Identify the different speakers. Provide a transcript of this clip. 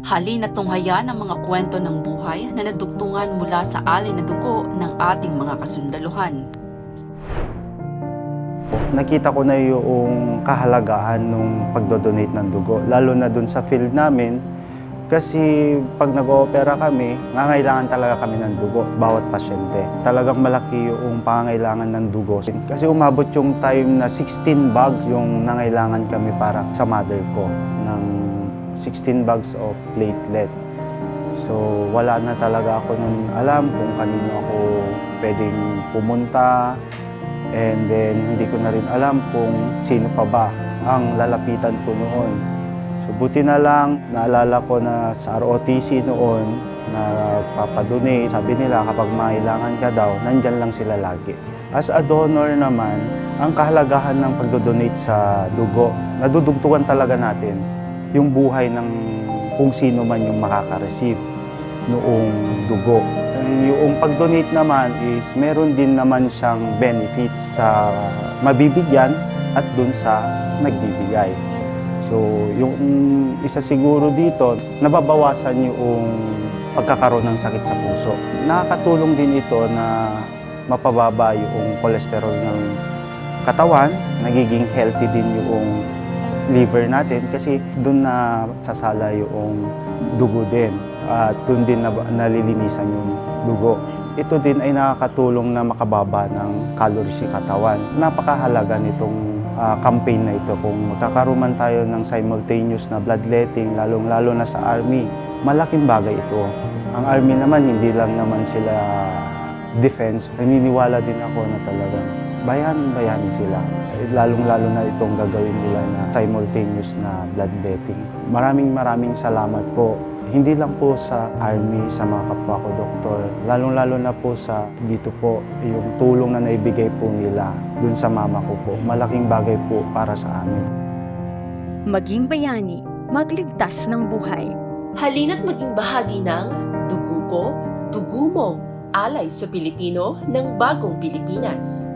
Speaker 1: Halina tunghayan ang mga kwento ng buhay na nadugtungan mula sa alay na dugo ng ating mga kasundaluhan.
Speaker 2: Nakita ko na yung kahalagahan ng pagdodonate ng dugo, lalo na dun sa field namin. Kasi pag nag-oopera kami, ngangailangan talaga kami ng dugo, bawat pasyente. Talagang malaki yung pangangailangan ng dugo. Kasi umabot yung time na 16 bags yung nangailangan kami para sa mother ko, ng 16 bags of platelet. So wala na talaga ako nun alam kung kanino ako pwedeng pumunta, And then, hindi ko na rin alam kung sino pa ba ang lalapitan ko noon. So, buti na lang, naalala ko na sa ROTC noon, na papadonate. Sabi nila, kapag mailangan ka daw, nandyan lang sila lagi. As a donor naman, ang kahalagahan ng pagdodonate sa dugo, nadudugtugan talaga natin yung buhay ng kung sino man yung makaka-receive noong dugo. Yung pag-donate naman is meron din naman siyang benefits sa mabibigyan at dun sa nagbibigay. So, yung isa siguro dito, nababawasan yung pagkakaroon ng sakit sa puso. Nakakatulong din ito na mapababa yung cholesterol ng katawan, nagiging healthy din yung liver natin kasi doon na sasala yung dugo din at doon din na, nalilinisan yung dugo. Ito din ay nakakatulong na makababa ng calories sa katawan. Napakahalaga nitong ah, campaign na ito kung magkakaroon man tayo ng simultaneous na bloodletting, lalong-lalo na sa army. Malaking bagay ito. Ang army naman, hindi lang naman sila defense. Naniniwala din ako na talagang bayan-bayani sila. Eh, Lalong-lalo na itong gagawin nila na simultaneous na bloodletting. Maraming maraming salamat po. Hindi lang po sa army, sa mga kapwa ko doktor, lalong-lalo na po sa dito po, yung tulong na naibigay po nila dun sa mama ko po. Malaking bagay po para sa amin.
Speaker 3: Maging bayani, magligtas ng buhay.
Speaker 4: Halina't maging bahagi ng Dugo Ko, Dugo Mo, Alay sa Pilipino ng Bagong Pilipinas.